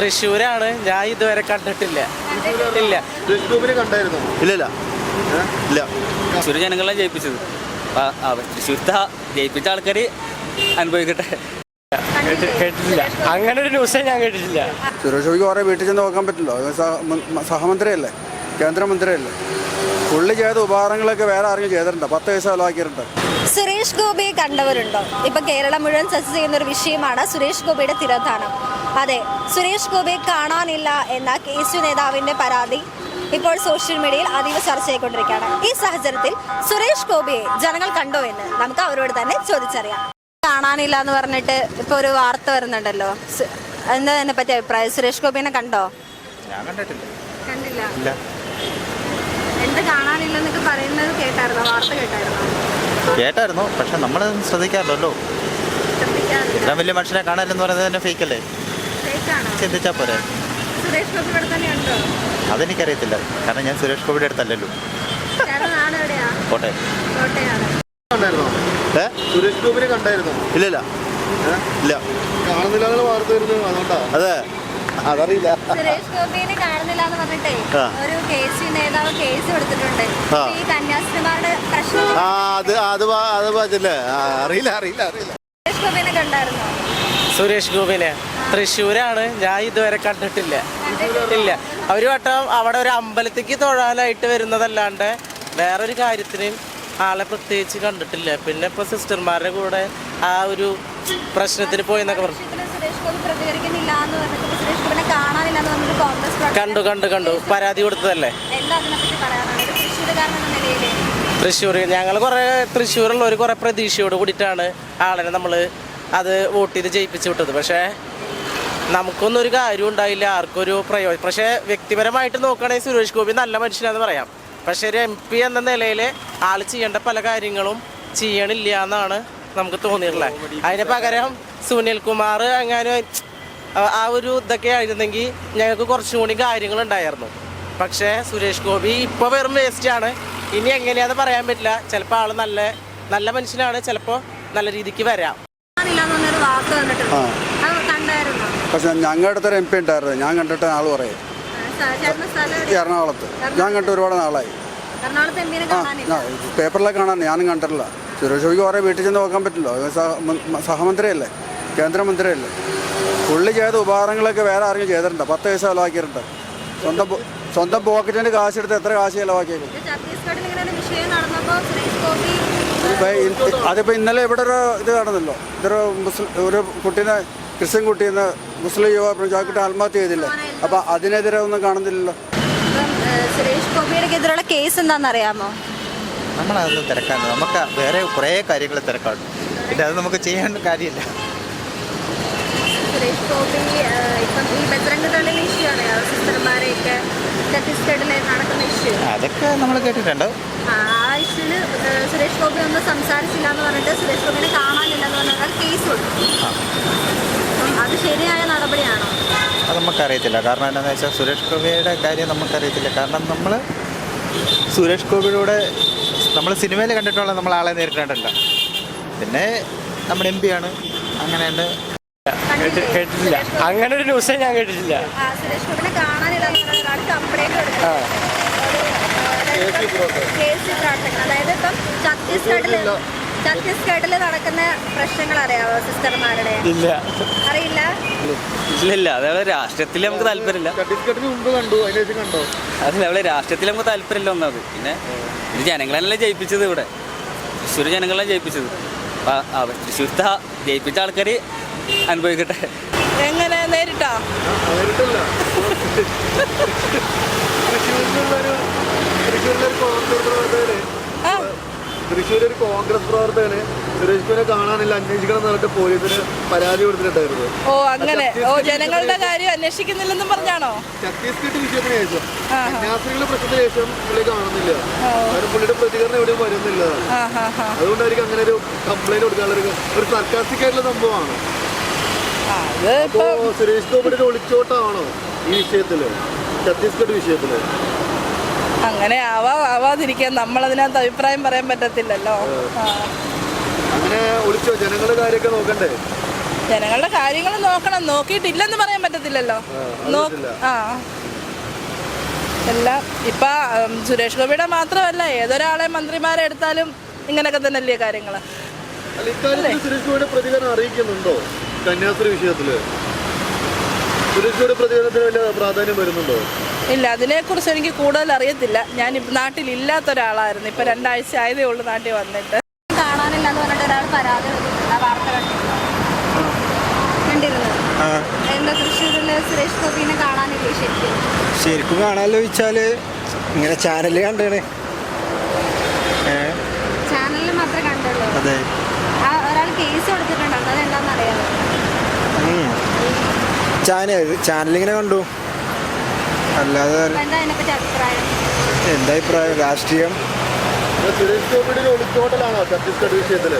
തൃശ്ശൂരാണ്. ഞാൻ ഇതുവരെ കണ്ടിട്ടില്ല. ഇല്ല. ഇല്ല ഇല്ല. തൃശ്ശൂർ ജനങ്ങളെ ജയിപ്പിച്ചത്? തൃശ്ശൂരത്തെ ജയിപ്പിച്ച ആൾക്കാർ അനുഭവിക്കട്ടെ. കേട്ടിട്ടില്ല. അങ്ങനെ ഒരു ന്യൂസേ ഞാൻ കേട്ടിട്ടില്ല. സുരേഷ് ഗോപിക്ക് കുറേ വീട്ടിൽ ചെന്ന് നോക്കാൻ പറ്റില്ലോ. സഹമന്ത്രിയല്ലേ? കേന്ദ്രമന്ത്രിയല്ലേ? പുള്ളി ചെയ്ത ഉപകാരങ്ങളൊക്കെ വേറെ ആരെങ്കിലും ചെയ്തിട്ടുണ്ട്? പത്ത് പൈസ ചെലവാക്കിയിട്ടുണ്ട് സുരേഷ് ഗോപിയെ കണ്ടവരുണ്ടോ? ഇപ്പൊ കേരളം മുഴുവൻ ചർച്ച ചെയ്യുന്ന ഒരു വിഷയമാണ് സുരേഷ് ഗോപിയുടെ തിരോധാനം. അതെ സുരേഷ് ഗോപിയെ കാണാനില്ല എന്ന കെ എസ് യു നേതാവിന്റെ പരാതി ഇപ്പോൾ സോഷ്യൽ മീഡിയയിൽ അതീവ ചർച്ചയായിക്കൊണ്ടിരിക്കുകയാണ്. ഈ സാഹചര്യത്തിൽ സുരേഷ് ഗോപിയെ ജനങ്ങൾ കണ്ടോ എന്ന് നമുക്ക് അവരോട് തന്നെ ചോദിച്ചറിയാം. കാണാനില്ല എന്ന് പറഞ്ഞിട്ട് ഇപ്പൊ ഒരു വാർത്ത വരുന്നുണ്ടല്ലോ. എന്താ അതിനെ പറ്റി അഭിപ്രായം? സുരേഷ് ഗോപിനെ കണ്ടോ? ഞാൻ കണ്ടിട്ടില്ല. കണ്ടില്ല. കാണാനില്ലെന്നൊക്കെ പറയുന്നത് കേട്ടായിരുന്നു? വാർത്ത കേട്ടായിരുന്നു? കേട്ടായിരുന്നു പക്ഷെ നമ്മൾ ശ്രദ്ധിക്കാറില്ലല്ലോ. ഇത്രയും വലിയ മനുഷ്യനെ കാണാനില്ലെന്ന് പറയുന്നത് തന്നെ ഫേക്ക് അല്ലേ? ഫേക്കാണോ? ചിന്തിച്ചാൽ പോരെ. അതെനിക്കറിയത്തില്ല കാരണം ഞാൻ സുരേഷ് ഗോപിയുടെ അടുത്തല്ലല്ലോ. കോട്ടയം. സുരേഷ് ഗോപിനെ കണ്ടായിരുന്നു? ഇല്ല ഇല്ല. കാണുന്നില്ല വാർത്ത വരുന്നു അതുകൊണ്ടാ. അതെ. അതറിയില്ല. സുരേഷ് ഗോപിനെ കാണുന്നില്ല എന്ന് പറഞ്ഞിട്ടേ ആ. ഒരു കേസ് നേതാവ് കേസ് കൊടുത്തിട്ടുണ്ട്. ആ. ഈ കന്യാസ്ത്രീമാരുടെ പ്രശ്നം ആ അത് അത് പ- അത് പറ്റില്ലേ അറിയില്ല അറിയില്ല അറിയില്ല. സുരേഷ് ഗോപിനെ കണ്ടായിരുന്നു? സുരേഷ് ഗോപിനെ. തൃശ്ശൂരാണ്. ഞാൻ ഇതുവരെ കണ്ടിട്ടില്ല. ഇല്ല. ഒരു വട്ടം അവിടെ ഒരു അമ്പലത്തേക്ക് തൊഴാനായിട്ട് വരുന്നതല്ലാണ്ട് വേറൊരു കാര്യത്തിന് ആളെ പ്രത്യേകിച്ച് കണ്ടിട്ടില്ല. പിന്നെ ഇപ്പൊ സിസ്റ്റർമാരുടെ കൂടെ ആ ഒരു പ്രശ്നത്തിന് പോയെന്നൊക്കെ പറഞ്ഞു. സുരേഷ് പ്രതികരിക്കുന്നില്ല എന്ന് പറഞ്ഞിട്ട് സുരേഷ് ഗോപിനെ കാണാനില്ല എന്ന് പറഞ്ഞിട്ട് കോൺഗ്രസ് കണ്ടു കണ്ടു കണ്ടു. പരാതി കൊടുത്തതല്ലേ? എന്താ അതിനെപ്പറ്റി ഒരു തൃശ്ശൂരുകാരൻ എന്ന തൃശ്ശൂർ ഞങ്ങൾ കുറേ തൃശ്ശൂരുള്ളവർ കുറേ പ്രതീക്ഷയോട് കൂടിയിട്ടാണ് ആളിനെ നമ്മൾ അത് വോട്ട് ചെയ്ത് ജയിപ്പിച്ചു വിട്ടത്. പക്ഷേ നമുക്കൊന്നും ഒരു കാര്യം ഉണ്ടായില്ല. ആർക്കൊരു പ്രയോജനം പക്ഷേ വ്യക്തിപരമായിട്ട് നോക്കുകയാണെങ്കിൽ സുരേഷ് ഗോപി നല്ല മനുഷ്യനാന്ന് പറയാം. പക്ഷേ ഒരു എം പി എന്ന നിലയിൽ ആൾ ചെയ്യേണ്ട പല കാര്യങ്ങളും ചെയ്യണില്ല എന്നാണ് നമുക്ക് തോന്നിയിട്ടുള്ളത്. അതിന് പകരം സുനിൽ കുമാർ അങ്ങനെ ആ- ഒരു ഇതൊക്കെ ആയിരുന്നെങ്കിൽ ഞങ്ങൾക്ക് കുറച്ചും കൂടി കാര്യങ്ങളുണ്ടായിരുന്നു. പക്ഷേ സുരേഷ് ഗോപി ഇപ്പോൾ വെറും വേസ്റ്റ് ആണ്. ഇനി എങ്ങനെയാന്ന് പറയാൻ പറ്റില്ല. ചിലപ്പോൾ ആൾ നല്ല നല്ല മനുഷ്യനാണ്. ചിലപ്പോൾ നല്ല രീതിക്ക് വരാം. പക്ഷെ ഞങ്ങളുടെ അടുത്തൊരു എം പി ഉണ്ടായിരുന്നു. ഞാൻ കണ്ടിട്ട് ആൾ പറയും? എറണാകുളത്ത്. ഞാൻ കണ്ടിട്ട് ഒരുപാട് നാളായി. ആ പേപ്പറിലൊക്കെ കാണാൻ ഞാനും കണ്ടിട്ടില്ല. സുരേഷ് ഗോപിക്ക് കുറേ വീട്ടിൽ ചെന്ന് നോക്കാൻ പറ്റില്ലോ. സഹമന്ത്രിയല്ലേ? കേന്ദ്രമന്ത്രിയല്ലേ? പുള്ളി ചെയ്ത ഉപകാരങ്ങളൊക്കെ വേറെ ആരെങ്കിലും ചെയ്തിട്ടുണ്ടോ? പത്ത് പൈസ ചിലവാക്കിയിട്ടുണ്ട്. സ്വന്തം സ്വന്തം പോക്കറ്റിന്റെ കാശെടുത്ത് എത്ര കാശ് ചെലവാക്കിയേക്കും അതിപ്പോൾ ഇന്നലെ ഇവിടെ ഒരു ഇത് കാണുന്നല്ലോ ഇതൊരു മുസ്ലിം ഒരു കുട്ടീനെ ക്രിസ്ത്യൻ കുട്ടീനെ മുസ്ലിം യുവ പ്രജാക്കുട്ടി ആത്മഹത്യ ചെയ്തില്ലേ? അപ്പോൾ അതിനെതിരെ ഒന്നും കാണുന്നില്ലല്ലോ. സുരേഷ് ഗോപിയുടെ കേസ് എന്താണെന്നറിയാമോ? നമ്മളതൊന്നും തിരക്കാണ്ട്. നമുക്ക് വേറെ കുറേ കാര്യങ്ങൾ തിരക്കാണ്. പിന്നെ അത് നമുക്ക് ചെയ്യേണ്ട കാര്യമില്ല. സുരേഷ് ഗോപി ഇപ്പം ഈ ബജറംഗ് ദളിൽ ഇഷ്യൂ ആണ്. സിസ്റ്റർമാരെയൊക്കെ ഛത്തീസ്ഗഡിൽ നടക്കുന്ന ഇഷ്യൂ അതൊക്കെ നമ്മൾ കേട്ടിട്ടുണ്ട്. ആ ഇഷ്യൂൽ സുരേഷ് ഗോപി ഒന്നും സംസാരിച്ചില്ല എന്ന് പറഞ്ഞിട്ട് സുരേഷ് ഗോപിനെ കാണാനില്ല എന്ന് പറഞ്ഞാൽ കേസ് കൊടുത്തു അത് ശരിയായ നടപടിയാണോ? അത് നമുക്കറിയത്തില്ല. കാരണം എന്താണെന്ന് വെച്ചാൽ സുരേഷ് ഗോപിയുടെ കാര്യം നമുക്കറിയത്തില്ല. കാരണം നമ്മൾ സുരേഷ് ഗോപിയുടെ നമ്മൾ സിനിമയിൽ കണ്ടിട്ടുള്ള നമ്മൾ ആളെ നേരിട്ടിട്ടുണ്ടല്ലോ പിന്നെ നമ്മുടെ എം പി ആണ്. അങ്ങനെയുണ്ട്? കേട്ടിട്ടില്ല. അങ്ങനെ ഒരു ന്യൂസേ ഞാൻ കേട്ടിട്ടില്ല. ആ, കാണാനില്ല എന്ന് പറഞ്ഞ ഒരാൾ കംപ്ലൈന്റ് ആ. കേസ് പ്രവർത്തകൻ അതായത് ഇപ്പം ഛത്തീസ്ഗഡിൽ ഛത്തീസ്ഗഡിൽ നടക്കുന്ന പ്രശ്നങ്ങൾ അറിയാവോ സിസ്റ്റർമാരുടെ? ഇല്ല. അറിയില്ല? ഇല്ലില്ല. അതേപോലെ രാഷ്ട്രീയത്തിൽ നമുക്ക് താല്പര്യമില്ല. കണ്ടോ. അതേപോലെ രാഷ്ട്രീയത്തിൽ നമുക്ക് താല്പര്യമില്ല ഒന്നത് പിന്നെ ഇത് ജനങ്ങളെല്ലാം ജയിപ്പിച്ചത് ഇവിടെ? തൃശ്ശൂർ ജനങ്ങളെ ജയിപ്പിച്ചത്? തൃശ്ശൂർത്തെ ജയിപ്പിച്ച ആൾക്കാർ അനുഭവിക്കട്ടെ. എങ്ങനെ? നേരിട്ടോ? പ്രവർത്തകന് ഒരു കോൺഗ്രസ് പ്രവർത്തകന് സുരേഷ് ഗോപിനെ കാണാനില്ല അന്വേഷിക്കണം എന്ന് പറഞ്ഞിട്ട് പോലീസിന് പരാതി കൊടുത്തിട്ടുണ്ടായിരുന്നു. ഓ അങ്ങനെ. ഓ ജനങ്ങളുടെ കാര്യം അന്വേഷിക്കുന്നില്ലെന്നും പറഞ്ഞാണോ? ഛത്തീസ്ഗഡ് വിഷയത്തിന് ശേഷം. ആ. കന്യാസ്ത്രീകളുടെ പ്രശ്നത്തിന് ശേഷം പുള്ളി കാണുന്നില്ല. കാരണം പുള്ളിയുടെ പ്രതികരണം എവിടെയും വരുന്നില്ല. അതുകൊണ്ടായിരിക്കും അങ്ങനെ ഒരു കംപ്ലൈന്റ് കൊടുക്കാനുള്ള ഒരു- ഒരു സർക്കാസ്റ്റിക് ആയിട്ടുള്ള സംഭവമാണ്. അത് അപ്പോ ഇപ്പൊ സുരേഷ് ഗോപിയുടെ ഒളിച്ചോട്ടാണോ ഈ വിഷയത്തിൽ? ഛത്തീസ്ഗഡ് വിഷയത്തിൽ. അങ്ങനെ ആവാ ആവാതിരിക്കാൻ നമ്മളതിനകത്ത് അഭിപ്രായം പറയാൻ പറ്റത്തില്ലല്ലോ. അങ്ങനെ ഒളിച്ചോ? ജനങ്ങളുടെ കാര്യമൊക്കെ നോക്കണ്ടേ? ജനങ്ങളുടെ കാര്യങ്ങൾ നോക്കണം. നോക്കിയിട്ടില്ലെന്ന് പറയാൻ പറ്റത്തില്ലല്ലോ. ആ. എല്ലാം ഇപ്പൊ സുരേഷ് ഗോപിയുടെ മാത്രമല്ല ഏതൊരാളെ മന്ത്രിമാരെ എടുത്താലും ഇങ്ങനെയൊക്കെ തന്നെയല്ലേ കാര്യങ്ങൾ അല്ല, അതിനെ സുരേഷ് ഗോപിയുടെ പ്രതികരണം അറിയിക്കുന്നുണ്ടോ? കന്യാസ്ത്രീ വിഷയത്തിൽ. സുരേഷ് ഗോപിയുടെ പ്രതികരണത്തിന് വലിയ പ്രാധാന്യം വരുന്നുണ്ടോ? ഇല്ല അതിനെക്കുറിച്ച് എനിക്ക് കൂടുതൽ അറിയത്തില്ല. ഞാൻ നാട്ടിൽ ഇല്ലാത്ത ഒരാളായിരുന്നു ഇപ്പൊ രണ്ടാഴ്ച ആയതേ ഉള്ളൂ നാട്ടിൽ വന്നിട്ട്. കാണാനില്ല എന്ന് പറഞ്ഞിട്ട് ഒരാൾ പരാതി വാർത്ത കണ്ടിരുന്നോ? എന്താ തൃശ്ശൂരിൽ സുരേഷ് ഗോപിനെ കാണാനില്ലേ ശരിക്കും? ശരിക്കും കാണാമല്ലോ ചോദിച്ചാൽ? ഇങ്ങനെ ചാനൽ കണ്ടാണ്. ചാനലിൽ മാത്രമേ കണ്ടുള്ളൂ. അതെ. ആ ഒരാൾ കേസ് കൊടുത്തിട്ടുണ്ട്. അതെന്താണെന്ന് അറിയാമോ? ചാനൽ ചാനലിങ്ങനെ കണ്ടു. അല്ലാതെ എന്താ അതിനെപ്പറ്റി അഭിപ്രായം? എന്താ അഭിപ്രായം? രാഷ്ട്രീയം? സുരേഷ് ഗോപിയുടെ ഒരു ഒളിച്ചോട്ടലാണോ ഛത്തീസ്ഗഡ് വിഷയത്തിൽ.